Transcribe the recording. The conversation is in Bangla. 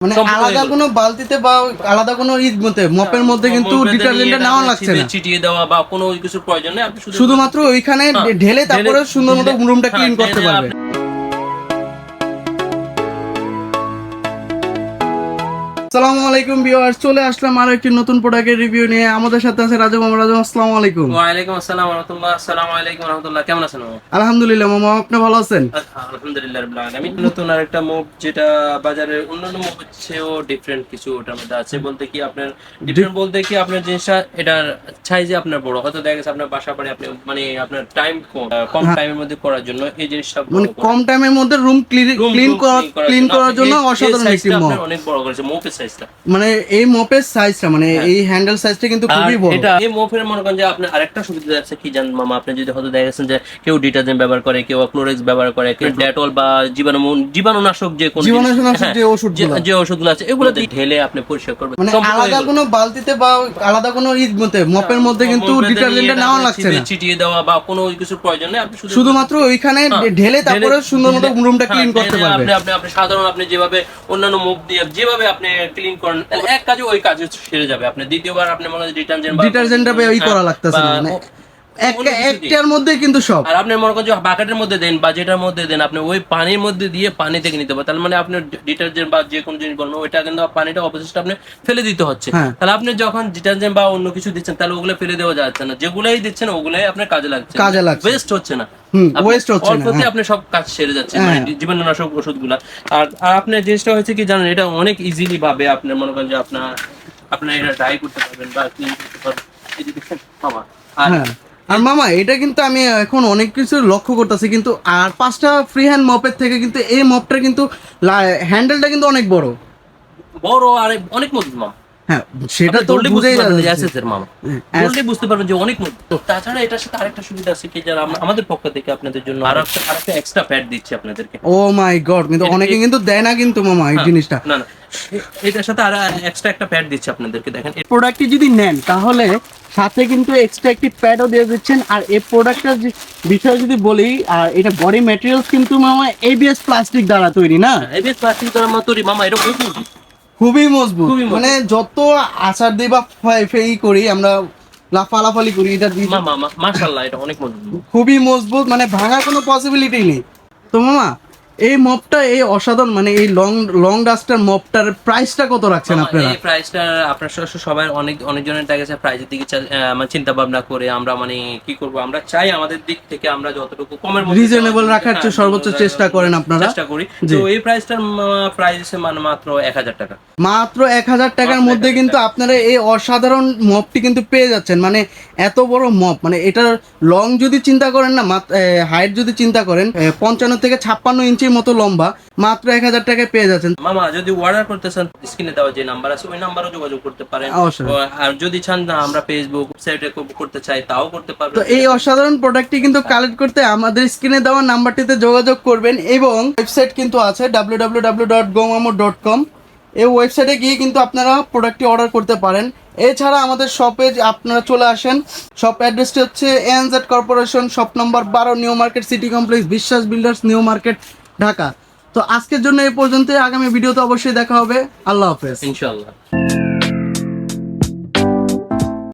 মানে আলাদা কোনো বালতিতে বা আলাদা কোনো ইট মতে মপের মধ্যে কিন্তু মধ্যে ডিটারজেন্টটা নেওয়া লাগছে না। ছিটিয়ে- দেওয়া বা কোনো কিছু প্রয়োজন নেই আপনি শুধুমাত্র ওইখানে হ্যাঁ, ঢেলে তারপরে সুন্দর মতো রুমটা হ্যাঁ, ক্লিন করতে ঢেলে আসসালামু আলাইকুম ভিউয়ার্স চলে আসলাম আরও একটি নতুন প্রোডাক্টের রিভিউ নিয়ে। আমাদের সাথে আছে রাজু মামা। রাজু আসসালামু আলাইকুম। ওয়ালাইকুম আসসালাম রহমতুল্লাহ আসসালামু আলাইকুম রহমতুল্লাহ কেমন আছেন মামা? আলহামদুলিল্লাহ মামা আপনি ভালো আছেন? আলহামদুলিল্লাহ রাব্বিল আলামিন। নতুন আরেকটা মুভ যেটা বাজারে অন্যান্য মুভ হচ্ছেও ডিফারেন্ট কিছু ওটার মধ্যে আছে। বলতে কি আপনার ডিফারেন্ট বলতে কি আপনার জিনিসটা এটার সাইজে আপনার বড়। হয়তো দেখা গেছে আপনার বাসা বাড়ি আপনি মানে আপনার টাইম কম কম টাইমের মধ্যে করার জন্য এই জিনিসটা মানে। কম টাইমের মধ্যে রুম ক্লিন করার জন্য অসাধারণ একটি অনেক বড় করেছে। সাইজটা মানে এই মপের সাইজটা মানে এই হ্যান্ডেল সাইজটা কিন্তু খুবই বড়। এটা এই মোফের মনে করেন যে আপনার আরেকটা সুবিধা আছে কি জানেন মামা? আপনি যদি হয়তো যে কেউ ডিটারজেন্ট ব্যবহার করে কেউ ক্লোরেক্স ব্যবহার করে কেউ ডেটল বা জীবাণু জীবাণুনাশক যে কোন জীবাণুনাশক যে ওষুধগুলো। যে ওষুধগুলো আছে এগুলো দিয়ে ঢেলে আপনি পরিষ্কার করবেন। মানে আলাদা কোনো বালতিতে বা আলাদা কোনো মপের মধ্যে কিন্তু মোমের মধ্যে ডিটারজেন্টটা নিয়ে লাগছে না। ছিটিয়ে- দেওয়া বা কোনো কিছুর প্রয়োজন নেই আপনি শুধুমাত্র ওইখানে হ্যাঁ, ঢেলে তারপরে সুন্দর মতো রুমটা হ্যাঁ, ক্লিন করতে ঢেলে পারবে। আপনি আপনি আপনি সাধারণ আপনি যেভাবে অন্যান্য মুভ দিয়ে যেভাবে আপনি ক্লিন করেন এক কাজে ওই কাজে সেরে যাবে। আপনি দ্বিতীয়বার আপনি মনে হয় ডিটারজেন্ট ডিটারজেন্টটা ওই করা লাগতেছে না একটার মধ্যে কিন্তু সব আর আপনি মনে করেন যে বাকেটের মধ্যে দেন বা যেটার মধ্যে দেন আপনি ওই পানির মধ্যে দিয়ে পানি থেকে নিতে পারেন তার মানে আপনার ডিটারজেন্ট বা যে কোনো জিনিস বলবেন ওইটা কিন্তু পানিটা অবশিষ্ট আপনি ফেলে দিতে হচ্ছে হ্যাঁ। তাহলে আপনি যখন ডিটারজেন্ট বা অন্য কিছু দিচ্ছেন তাহলে ওগুলো ফেলে দেওয়া যাচ্ছে না যেগুলাই দিচ্ছেন ওগুলাই আপনার কাজে লাগছে কাজে লাগছে। ওয়েস্ট হচ্ছে না আপনি হচ্ছে না, হ্যাঁ। আপনি সব কাজ সেরে যাচ্ছে হ্যাঁ। মানে জীবাণুনাশক ওষুধগুলা আর আর আপনার জিনিসটা হচ্ছে কি জানেন এটা অনেক ইজিলি ভাবে আপনার মনে করেন যে আপনার আপনার এটা ড্রাই করতে পারবেন বা ক্লিন করতে পারবেন এই যে বাবা। আর হ্যাঁ আর মামা এটা কিন্তু আমি এখন অনেক কিছু লক্ষ্য করতেছি কিন্তু আর পাঁচটা ফ্রি হ্যান্ড মপের থেকে কিন্তু এই মপটা কিন্তু হ্যান্ডেলটা কিন্তু অনেক বড়। বড় আর অনেক মজবুত মামা। হ্যাঁ সেটা তো বুঝেই যাচ্ছে। মামা। হ্যাঁ, ধরলেই বুঝতে পারবেন যে অনেক মজবুত। তাছাড়া এটার সাথে আরেকটা সুবিধা আছে কি যারা আমাদের পক্ষ থেকে আপনাদের জন্য আর একটা আরেকটা এক্সট্রা প্যাড দিচ্ছি আপনাদেরকে। ও মাই গড কিন্তু অনেকে কিন্তু দেয় না কিন্তু মামা এই হ্যাঁ, জিনিসটা। না না। এটার সাথে আর এক্সট্রা একটা প্যাড দিচ্ছি আপনাদেরকে দেখেন। এ- প্রোডাক্টটি যদি নেন তাহলে সাথে কিন্তু এক্সট্রা একটি প্যাডও দিয়ে দিচ্ছেন। আর এই প্রোডাক্টটার বিষয়ে যদি বলি আর এটা বডি ম্যাটেরিয়ালস কিন্তু মামা এবিএস প্লাস্টিক দ্বারা তৈরি না? এই বেশ প্লাস্টিক দ্বারা তৈরি। মামা এটা খুবই মজবুত। মানে যত আচার দিই বা ফেই করি আমরা লাফালাফালি করি এটা দিয়ে মামা মাশাআল্লাহ এটা অনেক মজবুত। খুবই মজবুত মানে ভাঙার কোনো পসিবিলিটি নেই। তো মামা এই মপটা এই অসাধারণ মানে এই লং লং ডাস্টার মপটার প্রাইসটা কত রাখছেন আপনারা? এই প্রাইসটা আপনার সব- সবাই অনেক অনেকজনের দেখা গেছে প্রাইসের দিকে আহ, মানে চিন্তা ভাবনা করে আমরা মানে কি করব? আমরা চাই আমাদের দিক থেকে আমরা যতটুকু কমের মধ্যে রিজনেবল রাখার হ্যাঁ, চেয়ে সর্বোচ্চ চেষ্টা করেন আপনারা? চেষ্টা করি। তো এই প্রাইসটার প্রাইস মানে মাত্র এক হাজার টাকা। মাত্র এক হাজার টাকার মধ্যে কিন্তু আপনারা এই অসাধারণ মপটি কিন্তু পেয়ে যাচ্ছেন। মানে এত বড় মপ মানে এটার লং যদি চিন্তা করেন না হাইট যদি চিন্তা করেন পঞ্চান্ন থেকে ছাপ্পান্ন ইঞ্চির মতো লম্বা মাত্র এক হাজার টাকায় পেয়ে যাচ্ছেন। মামা যদি অর্ডার করতে চান স্ক্রিনে দেওয়া যে নাম্বার আছে ওই নাম্বারও যোগাযোগ করতে পারেন। অবশ্যই। আর যদি চান না আমরা ফেসবুক ওয়েবসাইটে করতে চাই তাও করতে পারবেন। তো এই অসাধারণ প্রোডাক্টটি কিন্তু কালেক্ট করতে আমাদের স্ক্রিনে দেওয়া নাম্বারটিতে যোগাযোগ করবেন এবং ওয়েবসাইট কিন্তু আছে কম এই ওয়েবসাইটে গিয়ে কিন্তু আপনারা প্রোডাক্টটি অর্ডার করতে পারেন। এছাড়া আমাদের শপে আপনারা চলে আসেন। শপ অ্যাড্রেসটি হচ্ছে এনজেড কর্পোরেশন শপ নম্বর বারো new market city complex Biswas builders new market Dhaka. তো আজকের জন্য এই পর্যন্ত আগামী ভিডিওতে অবশ্যই দেখা হবে। আল্লাহ হাফেজ। ইনশাল্লাহ